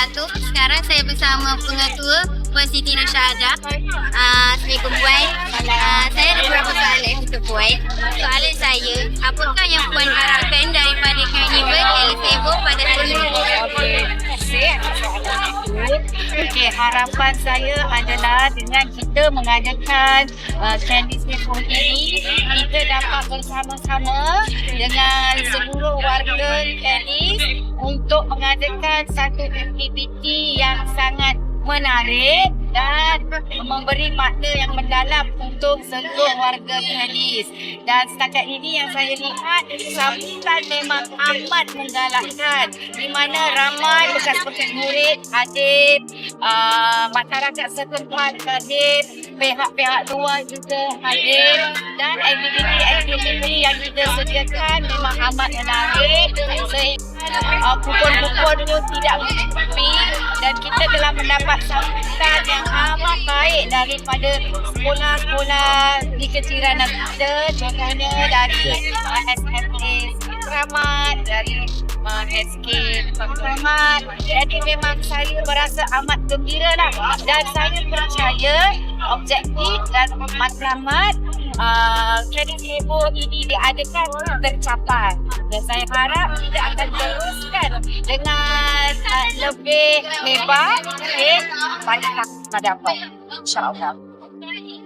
Wabarakatuh. Sekarang saya bersama pengetua Puan Siti Nursyahada. Uh, Assalamualaikum Puan. Uh, saya ada beberapa soalan untuk Puan. Soalan saya, apakah yang Puan harapkan daripada Carnival Elisebo pada tahun ini? Okey, harapan saya adalah dengan kita mengadakan uh, Festival ini, kita dapat bersama-sama dengan seluruh warga Candice untuk mengadakan satu aktiviti yang sangat menarik dan memberi makna yang mendalam untuk seluruh warga Candice. Dan setakat ini yang saya lihat, sambutan memang amat menggalakkan di mana ramai bekas-bekas murid hadir, uh, masyarakat setempat hadir, pihak-pihak luar juga hadir dan aktiviti-aktiviti yang kita sediakan memang amat menarik sehingga uh, kupon-kupon itu tidak mencukupi dan kita telah mendapat sambutan yang amat baik daripada sekolah-sekolah di keciranan kita. Contohnya dari SMA Keramat dari SK Keramat. Jadi memang saya berasa amat gembira lah. Dan saya percaya objektif dan matlamat uh, kredit heboh ini diadakan tercapai. Dan saya harap kita akan teruskan dengan uh, lebih lebar okay, pada pada apa insyaAllah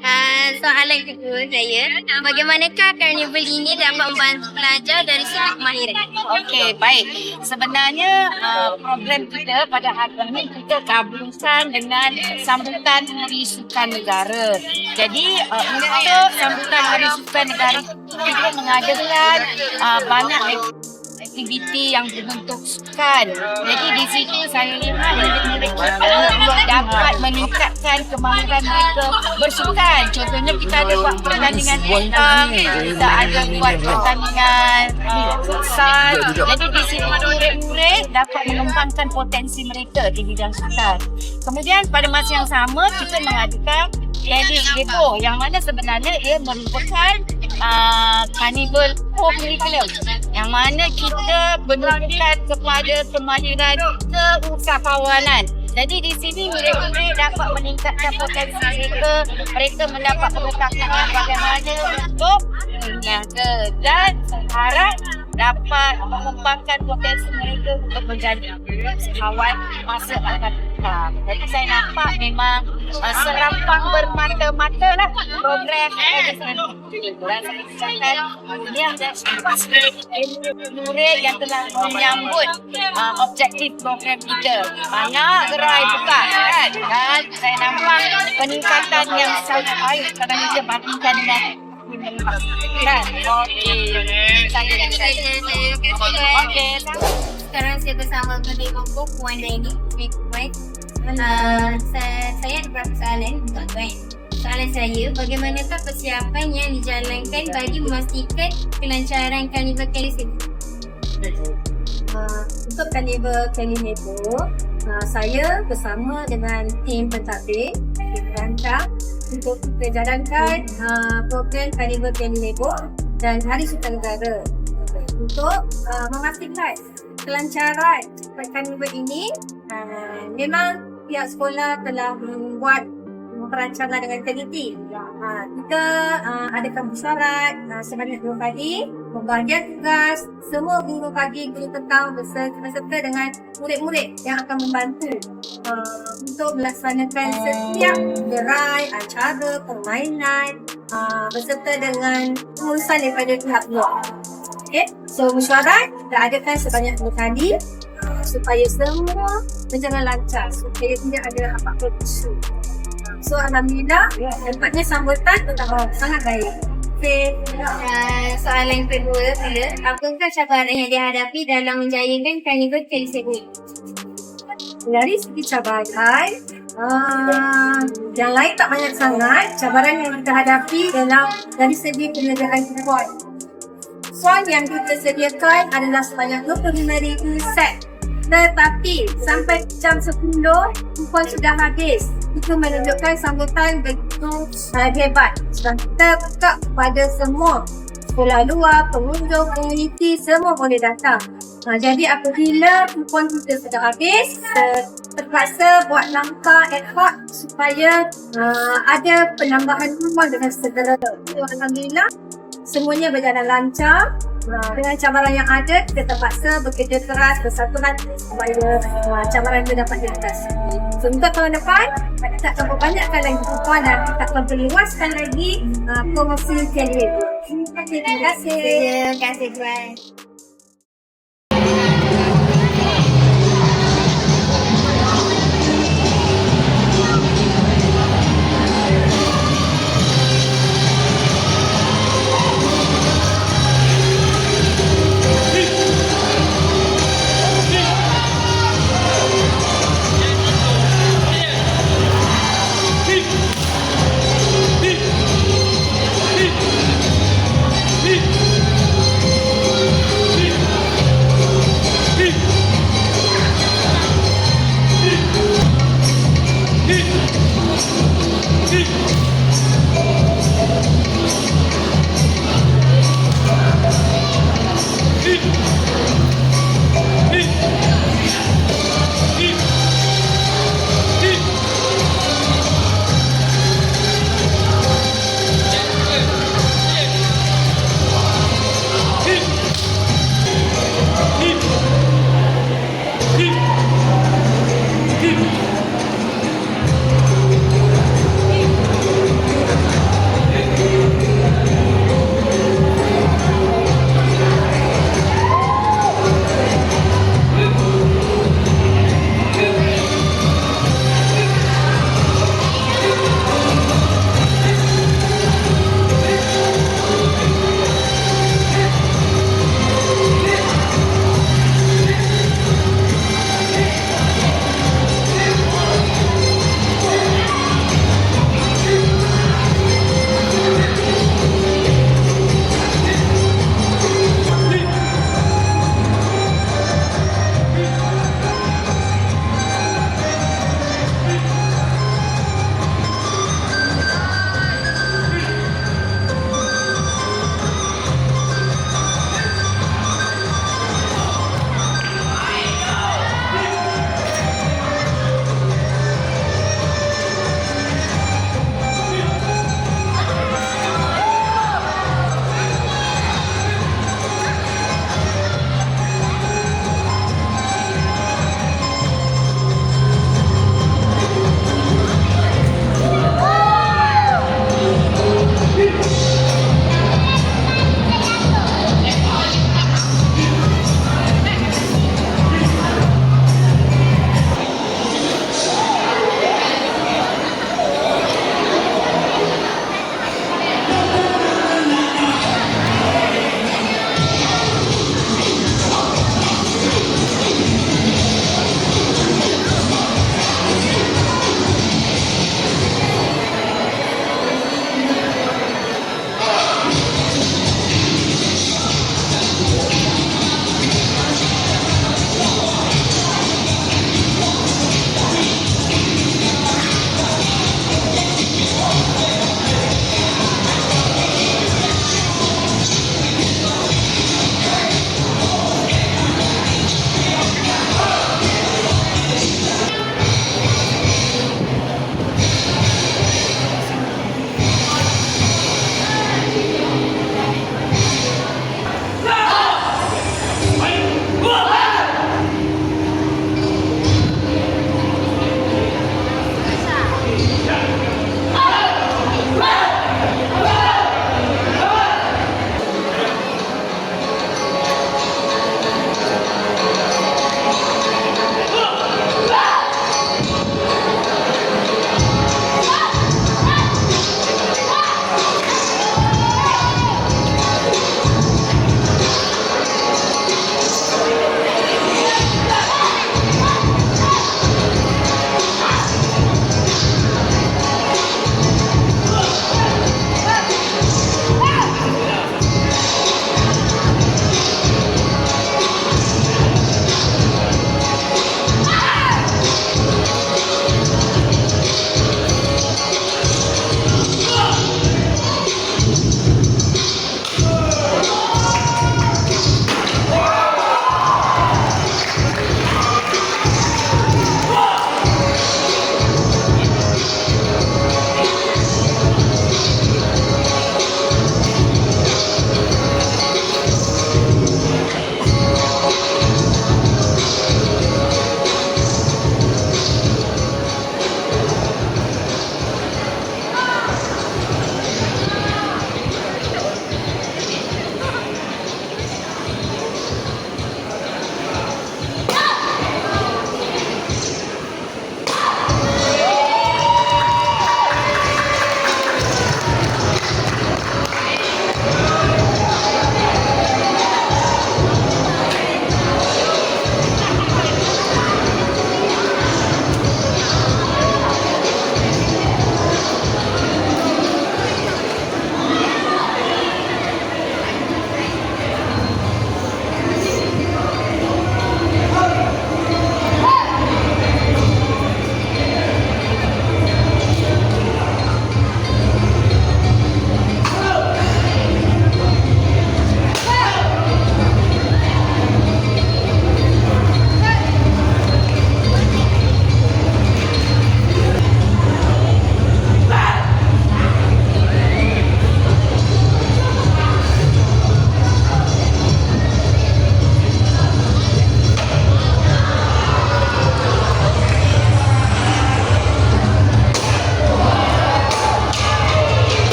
Uh, soalan kedua saya, bagaimanakah Carnival ini dapat membantu pelajar dari segi kemahiran? Okey, baik. Sebenarnya uh, program kita pada hari ini kita gabungkan dengan sambutan Hari Sukan Negara. Jadi uh, untuk sambutan Hari Sukan Negara kita mengadakan uh, banyak aktiviti yang berbentuk sukan. Jadi di situ saya lihat murid-murid kita dapat meningkatkan kemahiran mereka bersukan. Contohnya kita ada buat pertandingan tentang, kita ada buat pertandingan uh, futsal. Jadi di sini murid-murid dapat mengembangkan potensi mereka di bidang sukan. Kemudian pada masa yang sama kita mengadakan Tennis Heboh yang mana sebenarnya ia merupakan uh, carnival co-curriculum. Yang mana kita menunjukkan kepada kemahiran keusahawanan. Jadi di sini murid-murid dapat meningkatkan potensi mereka, mereka mendapat pengetahuan bagaimana untuk berniaga dan harap dapat mengembangkan potensi mereka untuk menjadi usahawan masa akan datang. Jadi saya nampak memang uh, serampang bermata-mata lah program murid yang telah menyambut uh, objektif program kita. Banyak gerai buka kan? Dan saya nampak peningkatan yang sangat baik kalau kita bandingkan dengan kan? Okey. Saya Okey. Sekarang saya bersama Kedai Mampu Puan Daini. Puan. Saya, ada beberapa soalan untuk Puan. Soalan saya, bagaimanakah persiapan yang dijalankan bagi memastikan kelancaran Carnival Kalis ini? Uh, untuk Carnival kali tu, uh, saya bersama dengan tim pentadbir tim perancang untuk kita jalankan uh, program Carnival kali ini dan Hari Sukan Negara untuk uh, memastikan kelancaran Carnival ini uh, memang pihak sekolah telah membuat perancangan dengan teliti. Ha, kita uh, adakan mesyuarat uh, sebanyak dua kali, membahagian tugas semua guru pagi, guru petang beserta dengan murid-murid yang akan membantu uh, untuk melaksanakan setiap gerai, acara, permainan uh, beserta dengan pengurusan daripada pihak luar. Okay, so mesyuarat kita adakan sebanyak dua kali supaya semua berjalan lancar supaya tidak ada apa-apa isu. So Alhamdulillah Tempatnya sambutan uh, sangat baik. Okay Uh, soalan kedua saya, apakah cabaran yang dihadapi dalam menjayakan Carnival Kalis ini? Dari segi cabaran uh, Yang lain tak banyak sangat. Cabaran yang kita hadapi dalam Dari segi penyediaan kupon Kupon yang kita sediakan adalah sebanyak 25,000 set Tetapi sampai jam 10 kupon sudah habis Itu menunjukkan sambutan begitu hebat Sebab kita buka kepada semua sekolah luar, pengunjung, komuniti semua boleh datang. Ha, jadi apabila kupon kita sudah habis, terpaksa buat langkah ad hoc supaya uh, ada penambahan kupon dengan segera. Alhamdulillah, semuanya berjalan lancar. Dengan cabaran yang ada, kita terpaksa bekerja keras bersatu hati supaya uh, cabaran itu dapat diatasi. So, untuk tahun depan, kita akan perbanyakkan lagi kupon dan kita akan perluaskan lagi uh, promosi KLA. Terima kasih. Terima kasih, Tuan.